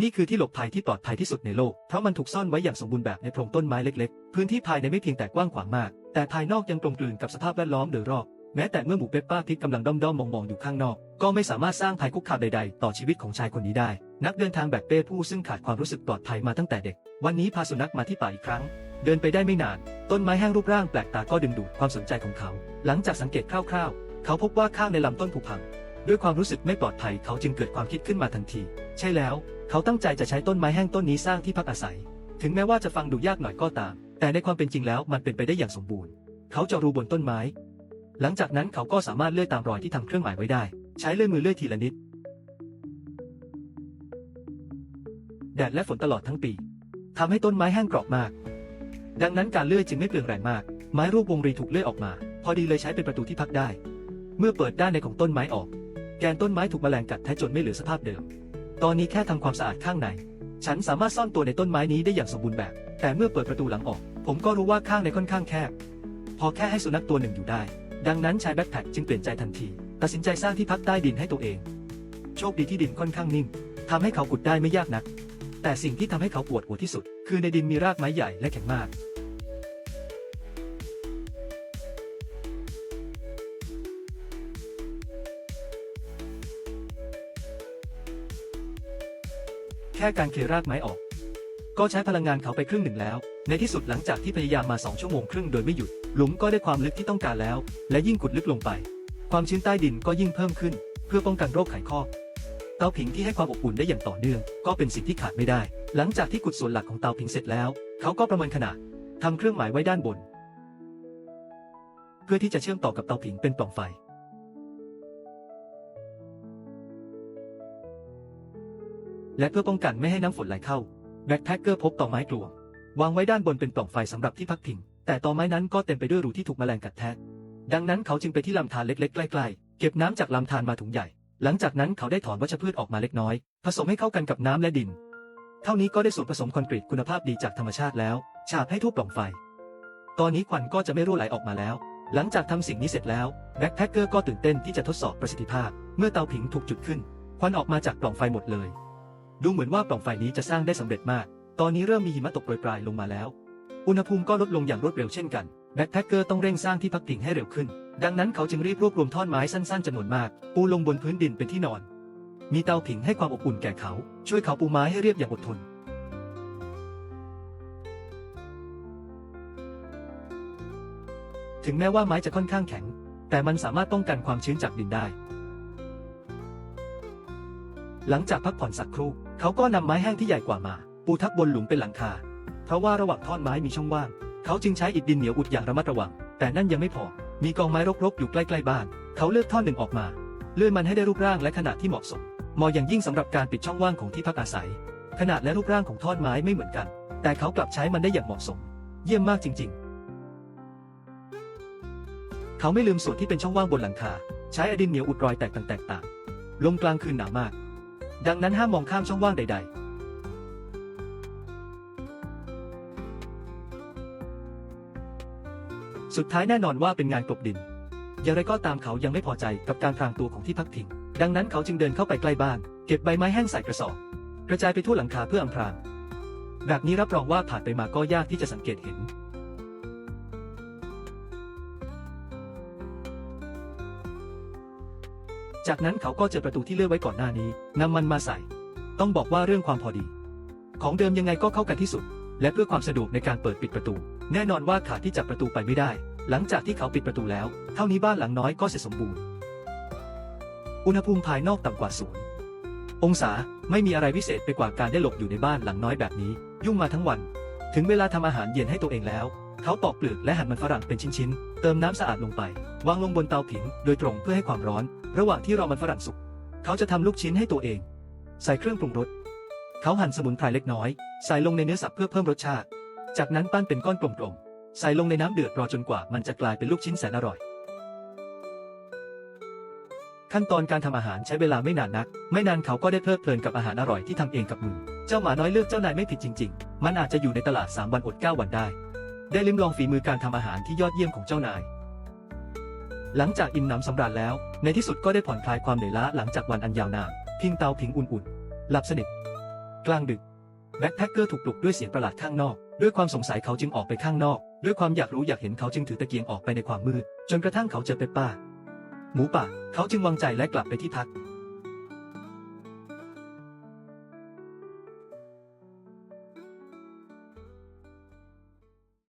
นี่คือที่หลบภัยที่ปลอดภัยที่สุดในโลก เพราะมันถูกซ่อนไว้อย่างสมบูรณ์แบบในโพรงต้นไม้เล็กๆ พื้นที่ภายในไม่เพียงแต่กว้างขวางมาก แต่ภายนอกยังกลมกลืนกับสภาพแวดล้อมโดยรอบ แม้แต่เมื่อหมูเปปป้าพิกกำลังด้อมๆมองๆอยู่ข้างนอก ก็ไม่สามารถสร้างภัยคุกคามใดๆ ต่อชีวิตของชายคนนี้ได้ นักเดินทางแบกเป้ผู้ซึ่งขาดความรู้สึกปลอดภัยมาตั้งแต่เด็ก วันนี้พาสุนัขมาที่ป่าอีกครั้ง เดินไปได้ไม่นาน ต้นไม้แห้งรูปร่างแปลกตาก็ดึงดูดความสนใจของเขา หลังจากสังเกตคร่าวๆ เขาพบว่าข้างในลำต้นผุพังด้วยความรู้สึกไม่ปลอดภัยเขาจึงเกิดความคิดขึ้นมาทันที ใช่แล้ว เขาตั้งใจจะใช้ต้นไม้แห้งต้นนี้สร้างที่พักอาศัย ถึงแม้ว่าจะฟังดูยากหน่อยก็ตาม แต่ในความเป็นจริงแล้วมันเป็นไปได้อย่างสมบูรณ์ เขาจะรูบนต้นไม้ หลังจากนั้นเขาก็สามารถเลื่อยตามรอยที่ทำเครื่องหมายไว้ได้ ใช้เลื่อยมือเลื่อยทีละนิด แดดและฝนตลอดทั้งปีทำให้ต้นไม้แห้งกรอบมาก ดังนั้นการเลื่อยจึงไม่เปลืองแรงมาก ไม้รูปวงรีถูกเลื่อยออกมา พอดีเลยใช้เป็นประตูที่พักได้ เมื่อเปิดด้านในของต้นไม้ออก แกนต้นไม้ถูกแมลงกัดแทะจนไม่เหลือสภาพเดิม ตอนนี้แค่ทำความสะอาดข้างใน ฉันสามารถซ่อนตัวในต้นไม้นี้ได้อย่างสมบูรณ์แบบ แต่เมื่อเปิดประตูหลังออก ผมก็รู้ว่าข้างในค่อนข้างแคบ พอแค่ให้สุนัขตัวหนึ่งอยู่ได้ ดังนั้นชายแบ็คแพคจึงเปลี่ยนใจทันที ตัดสินใจสร้างที่พักใต้ดินให้ตัวเอง โชคดีที่ดินค่อนข้างนิ่มทำให้เขาขุดได้ไม่ยากนัก แต่สิ่งที่ทำให้เขาปวดหัวที่สุด คือในดินมีรากไม้ใหญ่และแข็งมาก ค่การเคลียร์รากไม้ออก ก็ใช้พลังงานเขาไปครึ่งหนึ่งแล้ว ในที่สุดหลังจากที่พยายามมาสองชั่วโมงครึ่งโดยไม่หยุด หลุมก็ได้ความลึกที่ต้องการแล้ว และยิ่งขุดลึกลงไป ความชื้นใต้ดินก็ยิ่งเพิ่มขึ้น เพื่อป้องกันโรคไขข้อเตาผิงที่ให้ความอบอุ่นได้อย่างต่อเนื่อง ก็เป็นสิ่งที่ขาดไม่ได้ หลังจากที่ขุดส่วนหลักของเตาผิงเสร็จแล้ว เขาก็ประเมินขนาดทำเครื่องหมายไว้ด้านบน เพื่อที่จะเชื่อมต่อกับเตาผิงเป็นปล่องไฟ และเพื่อป้องกันไม่ให้น้ำฝนไหลเข้าแบ็คแพคเกอร์พบต่อไม้กลวงวางไว้ด้านบนเป็นปล่องไฟสำหรับที่พักพิง แต่ต่อไม้นั้นก็เต็มไปด้วยรูที่ถูกแมลงกัดแทะดังนั้นเขาจึงไปที่ลำธารเล็กๆ ใกล้ๆ เก็บน้ำจากลำธารมาถุงใหญ่ หลังจากนั้นเขาได้ถอนวัชพืชออกมาเล็กน้อย ผสมให้เข้ากันกับน้ำและดิน เท่านี้ก็ได้ส่วนผสมคอนกรีตคุณภาพดีจากธรรมชาติแล้ว ฉาบให้ทั่วปล่องไฟ ตอนนี้ควันก็จะไม่รั่วไหลออกมาแล้ว หลังจากทำสิ่งนี้เสร็จแล้วแบ็คแพคเกอร์ก็ตื่นเต้นที่จะทดสอบประสิทธิภาพ เมื่อเตาผิงถูกจุดขึ้น ควันออกมาจากปล่องไฟหมดเลย ดูเหมือนว่าปล่องไฟนี้จะสร้างได้สำเร็จมาก ตอนนี้เริ่มมีหิมะตกโปรยปลายลงมาแล้ว อุณหภูมิก็ลดลงอย่างรวดเร็วเช่นกัน แบ็คแพคเกอร์ต้องเร่งสร้างที่พักพิงให้เร็วขึ้น ดังนั้นเขาจึงรีบรวบรวมท่อนไม้สั้นๆจำนวนมาก ปูลงบนพื้นดินเป็นที่นอน มีเตาผิงให้ความอบอุ่นแก่เขา ช่วยเขาปูไม้ให้เรียบอย่างอดทน ถึงแม้ว่าไม้จะค่อนข้างแข็ง แต่มันสามารถป้องกันความชื้นจากดินได้ หลังจากพักผ่อนสักครู่ เขาก็นำไม้แห้งที่ใหญ่กว่ามา ปูทับบนหลุมเป็นหลังคา เพราะว่าระหว่างท่อนไม้มีช่องว่าง เขาจึงใช้อิฐดินเหนียวอุดอย่างระมัดระวัง แต่นั่นยังไม่พอ มีกองไม้รกๆอยู่ใกล้ๆบ้าน เขาเลือกท่อนหนึ่งออกมา เลื่อนมันให้ได้รูปร่างและขนาดที่เหมาะสมเหมาะอย่างยิ่งสำหรับการปิดช่องว่างของที่พักอาศัย ขนาดและรูปร่างของท่อนไม้ไม่เหมือนกัน แต่เขากลับใช้มันได้อย่างเหมาะสม เยี่ยมมากจริง ๆ เขาไม่ลืมส่วนที่เป็นช่องว่างบนหลังคา ใช้อดินเหนียวอุดรอยแตกต่างๆลมกลางคืนหนาวมาก ดังนั้นห้ามมองข้ามช่องว่างใด ๆสุดท้ายแน่นอนว่าเป็นงานกลบดิน อย่างไรก็ตามเขายังไม่พอใจกับการพรางตัวของที่พักพิง ดังนั้นเขาจึงเดินเข้าไปใกล้บ้าน เก็บใบไม้แห้งใส่กระสอบ กระจายไปทั่วหลังคาเพื่ออำพราง แบบนี้รับรองว่าผ่านไปมาก็ยากที่จะสังเกตเห็น จากนั้นเขาก็เจอประตูที่เลื่อนไว้ก่อนหน้านี้นำมันมาใส่ ต้องบอกว่าเรื่องความพอดี ของเดิมยังไงก็เข้ากันที่สุด และเพื่อความสะดวกในการเปิดปิดประตู แน่นอนว่าขาที่จับประตูไปไม่ได้ หลังจากที่เขาปิดประตูแล้ว เท่านี้บ้านหลังน้อยก็เสร็จสมบูรณ์ อุณหภูมิภายนอกต่ำกว่าศูนย์องศาไม่มีอะไรพิเศษไปกว่าการได้หลบอยู่ในบ้านหลังน้อยแบบนี้ ยุ่งมาทั้งวัน ถึงเวลาทำอาหารเย็นให้ตัวเองแล้ว เขาปอกเปลือกและหั่นมันฝรั่งเป็นชิ้นๆ เติมน้ำสะอาดลงไป วางลงบนเตาผิงโดยตรงเพื่อให้ความร้อน ระหว่างที่รอมันฝรั่งสุก เขาจะทำลูกชิ้นให้ตัวเอง ใส่เครื่องปรุงรส เขาหั่นสมุนไพรเล็กน้อย ใส่ลงในเนื้อสับเพื่อเพิ่มรสชาติ จากนั้นปั้นเป็นก้อนกลมๆ ใส่ลงในน้ำเดือดรอจนกว่ามันจะกลายเป็นลูกชิ้นแสนอร่อย ขั้นตอนการทำอาหารใช้เวลาไม่นานนัก ไม่นานเขาก็ได้เพลิดเพลินกับอาหารอร่อยที่ทำเองกับมือ เจ้าหมาน้อยเลือกเจ้านายไม่ผิดจริง ๆ มันอาจจะอยู่ในตลาด 3 วันอด 9 วันได้ ได้ลิ้มลองฝีมือการทำอาหารที่ยอดเยี่ยมของเจ้านาย หลังจากอิ่มหนำสำราญแล้ว ในที่สุดก็ได้ผ่อนคลายความเหนื่อยล้าหลังจากวันอันยาวนานพิงเตาผิงอุ่นๆ หลับสนิท กลางดึก แบ็คแพคเกอร์ถูกปลุกด้วยเสียงประหลาดข้างนอก ด้วยความสงสัยเขาจึงออกไปข้างนอก ด้วยความอยากรู้อยากเห็นเขาจึงถือตะเกียงออกไปในความมืด จนกระทั่งเขาเจอเปปป้า หมูป่า เขาจึงวางใจและกลับไปที่พัก